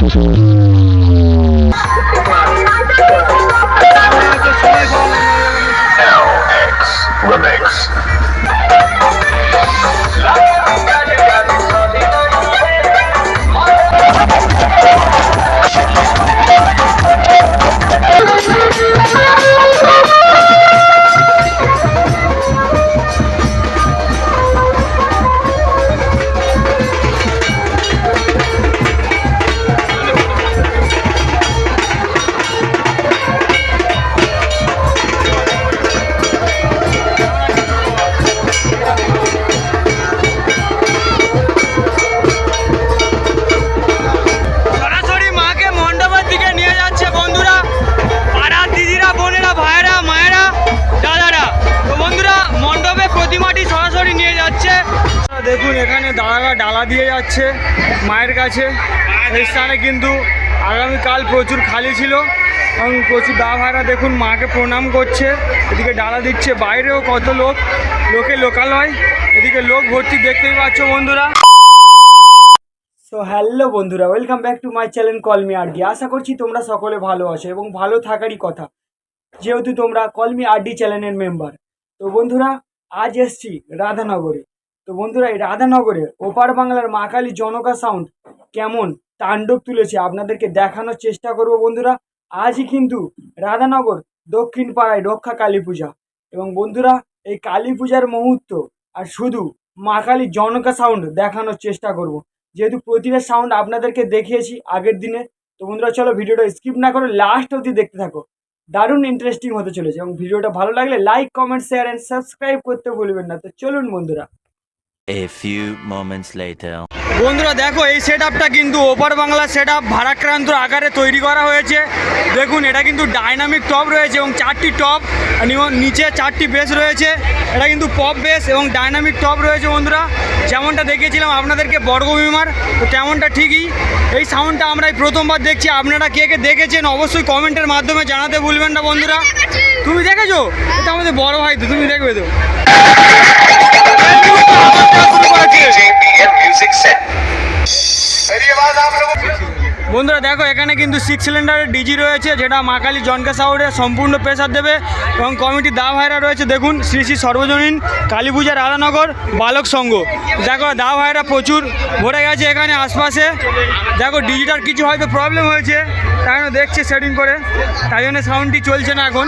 LX Remix. ডালা দিয়ে যাচ্ছে মায়ের কাছে। এই স্থানে কিন্তু আগামীকাল প্রচুর খালি ছিল এবং প্রচুর দা ভাইরা দেখুন মাকে প্রণাম করছে। এদিকে ডালা দিচ্ছে বাইরেও কত লোক, লোকে লোকালয় এদিকে লোক ভর্তি দেখতেই পাচ্ছ বন্ধুরা। সো হ্যালো বন্ধুরা welcome back to my channel Kolmi RD আশা করছি তোমরা সকলে ভালো আছো এবং ভালো থাকারই কথা। যেহেতু তোমরা কলমি আরডি চ্যানেলের মেম্বার তো বন্ধুরা, আজ এসছি রাধানগরে। তো বন্ধুরা রাধানগরে ওপার বাংলার মা কালী জনকা সাউন্ড কেমন? তাণ্ডব তুলেছে। আপনাদেরকে দেখানোর চেষ্টা করব বন্ধুরা। আজই কিন্তু রাধানগর দক্ষিণ পাড়ায় রক্ষা কালী পূজা। এবং বন্ধুরা, এই কালী পূজার মুহূর্ত আর শুধু মা কালী জনকা সাউন্ড দেখানোর চেষ্টা করব। যেহেতু প্রতিটা সাউন্ড আপনাদেরকে দেখিয়েছি আগের দিনে, তো বন্ধুরা, চলো ভিডিওটা স্কিপ না করে লাস্ট অবধি দেখতে থাকো। দারুণ ইন্টারেস্টিং হতে চলেছে। এবং ভিডিওটা ভালো লাগলে like comment share and subscribe করতে ভুলবেন না। তো চলুন বন্ধুরা। A few moments later. বন্ধুরা, দেখো, এই সেট আপটা কিন্তু ওপার বাংলা সেট আপ ভারাক্রান্ত আকারে তৈরি করা হয়েছে। দেখুন, এটা কিন্তু ডাইনামিক টপ রয়েছে এবং চারটি টপ নিচে চারটি বেস রয়েছে। এটা কিন্তু পপ বেস এবং ডাইনামিক টপ রয়েছে বন্ধুরা। যেমনটা দেখিয়েছিলাম আপনাদেরকে বর্গভীমার তো তেমনটা ঠিকই। এই সাউন্ডটা আমরা প্রথমবার দেখছি। আপনারা কে কে দেখেছেন অবশ্যই কমেন্টের মাধ্যমে জানাতে ভুলবেন না বন্ধুরা। তুমি দেখেছ? এটা আমাদের বড় ভাই তো, তুমি দেখবে তো। મ્યુઝિક સેટ અરે આવાજ આપ લોકો বন্ধুরা, দেখো, এখানে কিন্তু সিক্স সিলিন্ডারের ডিজি রয়েছে, যেটা মা কালী জনকা সাউরে সম্পূর্ণ প্রেসার দেবে এবং কমিটির দা ভাইরা রয়েছে। দেখুন, শ্রী শ্রী সর্বজনীন কালী পূজা রাধানগর বালক সংঘ। দেখো দা ভাইরা প্রচুর ভরে গেছে এখানে আশপাশে। দেখো ডিজিটার কিছু হয়তো প্রবলেম হয়েছে, তাই জন্য দেখছে সেটিং করে। তাই জন্য সাউন্ডটি চলছে না এখন।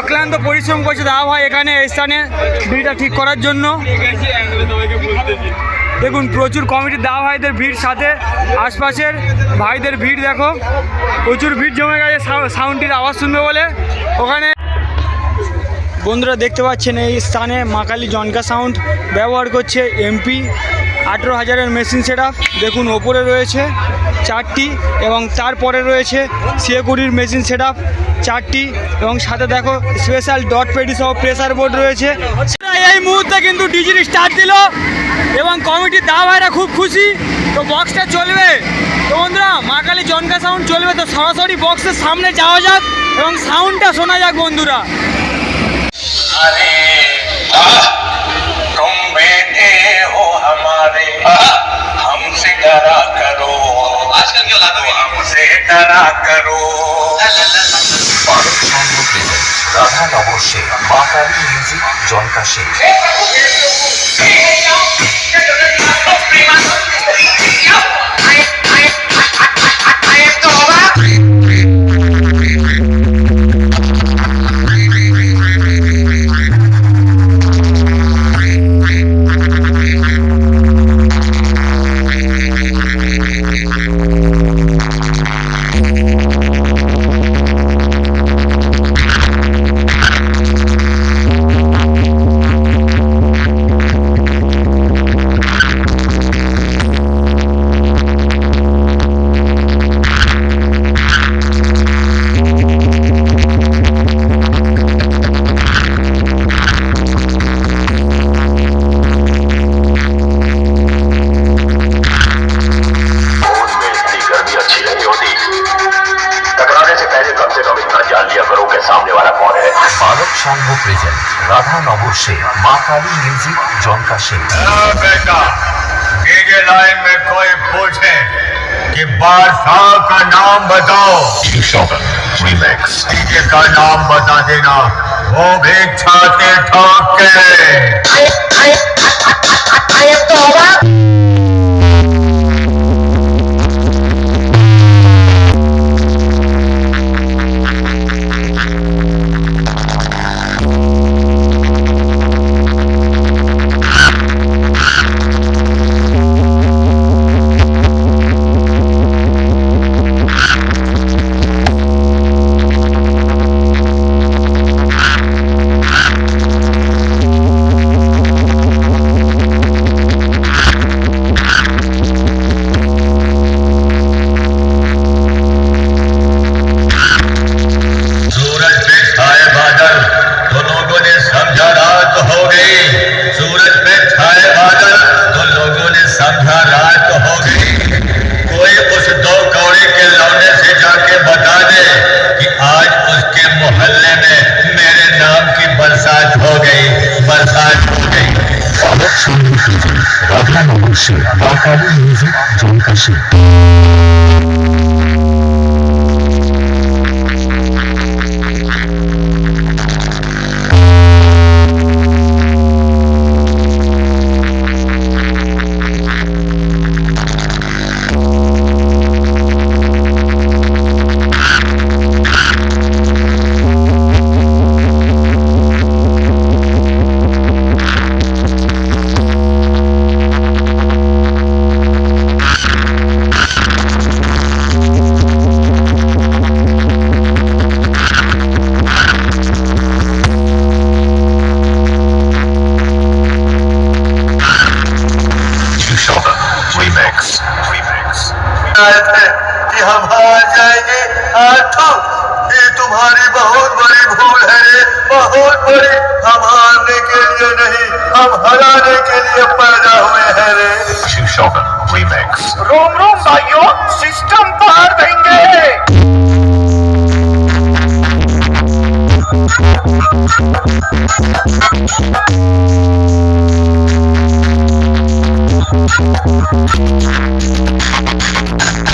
অক্লান্ত পরিশ্রম করছে দা ভাই এখানে স্থানে ডিজিটা ঠিক করার জন্য। দেখুন, প্রচুর কমিটির দা ভাইদের ভিড় সাথে। আশপাশের ভাইদের ভিড়, দেখো। প্রচুর ভিড় জমে গেছে সাউ- সাউন্ডটির আওয়াজ শুনবে বলে। ওখানে বন্ধুরা দেখতে পাচ্ছেন, এই স্থানে মাকালি জনকা সাউন্ড ব্যবহার করছে এমপি। আঠেরো হাজারের মেশিন সেট দেখুন, ওপরে রয়েছে চারটি এবং তারপরে রয়েছে সিএকুড়ির মেশিন সেট চারটি এবং সাথে দেখো, স্পেশাল ডট পেডি সহ প্রেসার বোর্ড রয়েছে। এই মুহূর্তে কিন্তু ডিজির স্টার্ট দিল এবং কমিটির দা ভাইরা খুব খুশি তো বক্সটা চলবে তো বন্ধুরা মা কালী জনকা সাউন্ড চলবে তো সরাসরি বক্সের সামনে যাওয়া যাক এবং সাউন্ডটা শোনা যাক বন্ধুরা अरे तुम बेटे हो हमारे हमसे डरा करो आजकल क्या लाता हमसे डरा करो রাধা নবর্ষে মা কালী মিউজিক জনকা প্রেজেন্ট রাধা নবর্ষে মা কালী মিউজিক জনকা সিং बेटा डीजे लाइन में कोई पूछे कि बादशाह का नाम बताओ रिमिक्स डीजे का नाम बता देना वो भी छाते ठोक के संध्या रात हो गई कोई उस दो कौड़ी के लौने से जाके बता दे कि आज उसके मोहल्ले में मेरे नाम की बरसात हो गई, बरसात हो गई। अगला नंबर से बाकाली म्यूज़िक जम्मू कश्मीर तुम्हारी बहुत बड़ी भूल है। रे बहुत बड़ी हम हारने के लिए नहीं हम हराने के लिए पैदा हुए हैं रे। रिमिक्स रोम रोम भाइयों सिस्टम पार देंगे। Remix.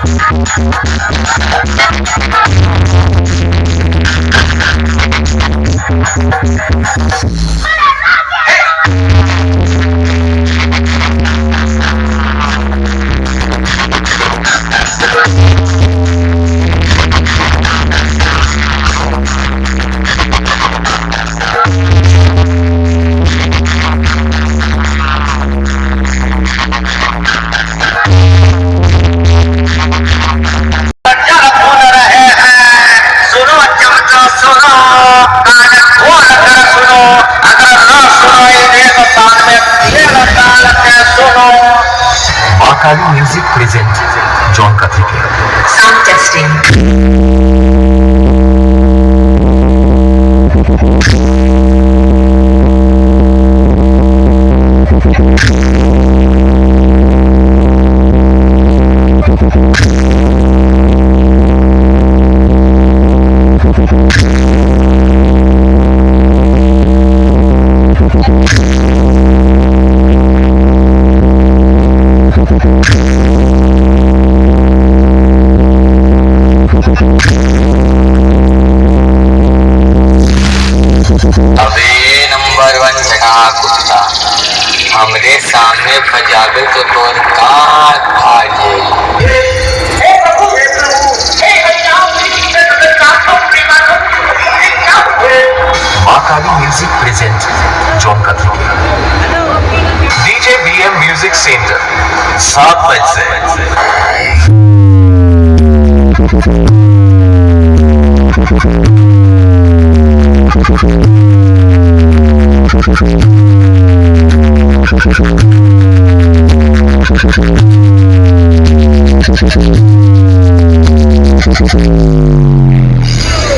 Hey! প্রেজেন্ট জনকা থেকে Sound testing. अबे हमरे सामने फजावे के तोर का आ जाई अकाली म्यूज़िक प्रेजेंट जॉन कथरो डीजे बीएम म्यूज़िक सेंटर सात बज से। Thank Thank you.